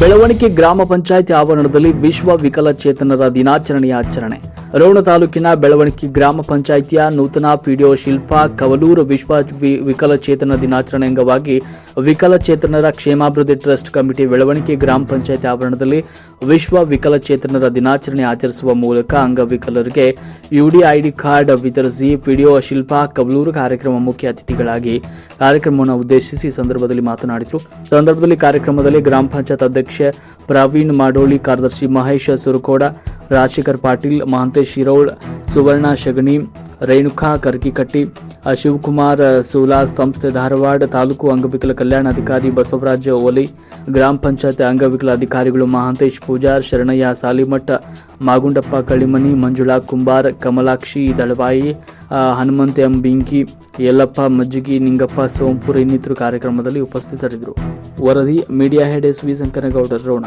ಬೆಳವಣಿಗೆ ಗ್ರಾಮ ಪಂಚಾಯಿತಿ ಆವರಣದಲ್ಲಿ ವಿಶ್ವ ವಿಕಲಚೇತನರ ದಿನಾಚರಣೆಯ ಆಚರಣೆ. ರೋಣ ತಾಲೂಕಿನ ಬೆಳವಣಿಗೆ ಗ್ರಾಮ ಪಂಚಾಯಿತಿಯ ನೂತನ ಪಿಡಿಒ ಶಿಲ್ಪಾ ಕವಲೂರು ವಿಶ್ವ ವಿಕಲಚೇತನ ದಿನಾಚರಣೆ ಅಂಗವಾಗಿ ವಿಕಲಚೇತನರ ಕ್ಷೇಮಾಭಿವೃದ್ಧಿ ಟ್ರಸ್ಟ್ ಕಮಿಟಿ ಬೆಳವಣಿಗೆ ಗ್ರಾಮ ಪಂಚಾಯಿತಿ ಆವರಣದಲ್ಲಿ ವಿಶ್ವ ವಿಕಲಚೇತನರ ದಿನಾಚರಣೆ ಆಚರಿಸುವ ಮೂಲಕ ಅಂಗವಿಕಲರಿಗೆ ಯುಡಿಐಡಿ ಕಾರ್ಡ್ ವಿತರಿಸಿ ಪಿಡಿಒ ಶಿಲ್ಪಾ ಕವಲೂರು ಕಾರ್ಯಕ್ರಮ ಮುಖ್ಯ ಅತಿಥಿಗಳಾಗಿ ಕಾರ್ಯಕ್ರಮವನ್ನು ಉದ್ದೇಶಿಸಿ ಸಂದರ್ಭದಲ್ಲಿ ಮಾತನಾಡಿದರು. ಸಂದರ್ಭದಲ್ಲಿ ಕಾರ್ಯಕ್ರಮದಲ್ಲಿ ಗ್ರಾಮ ಪಂಚಾಯತ್ ಅಧ್ಯಕ್ಷ ಪ್ರವೀಣ್ ಮಾಡೋಳಿ, ಕಾರ್ಯದರ್ಶಿ ಮಹೇಶ್ ಸುರಕೋಡ ರಾಜಶೇಖರ್ ಪಾಟೀಲ್, ಮಹಂತೇಶ್ ಶಿರೋಳ್, ಸುವರ್ಣ ಶಗಣಿ, ರೇಣುಕಾ ಕರ್ಕಿಕಟ್ಟಿ ಶಿವಕುಮಾರ್ ಸೂಲಾ ಸಂಸ್ಥೆ ಧಾರವಾಡ, ತಾಲೂಕು ಅಂಗವಿಕಲ ಕಲ್ಯಾಣಾಧಿಕಾರಿ ಬಸವರಾಜ ಓಲಿ, ಗ್ರಾಮ ಪಂಚಾಯತ್ ಅಂಗವಿಕಲ ಅಧಿಕಾರಿಗಳು ಮಹಾಂತೇಶ್ ಪೂಜಾರ್, ಶರಣಯ್ಯ ಸಾಲಿಮಠ, ಮಾಗುಂಡಪ್ಪ ಕಳಿಮನಿ, ಮಂಜುಳಾ ಕುಂಬಾರ್, ಕಮಲಾಕ್ಷಿ ದಳವಾಯಿ ಹನುಮಂತ ಎಂ ಬಿಂಕಿ, ಯಲ್ಲಪ್ಪ ಮಜ್ಜಿಗಿ, ನಿಂಗಪ್ಪ ಸೋಂಪುರ್ ಇನ್ನಿತರು ಕಾರ್ಯಕ್ರಮದಲ್ಲಿ ಉಪಸ್ಥಿತರಿದ್ದರು. ವರದಿ, media head S V Shankaragoudar, Rona.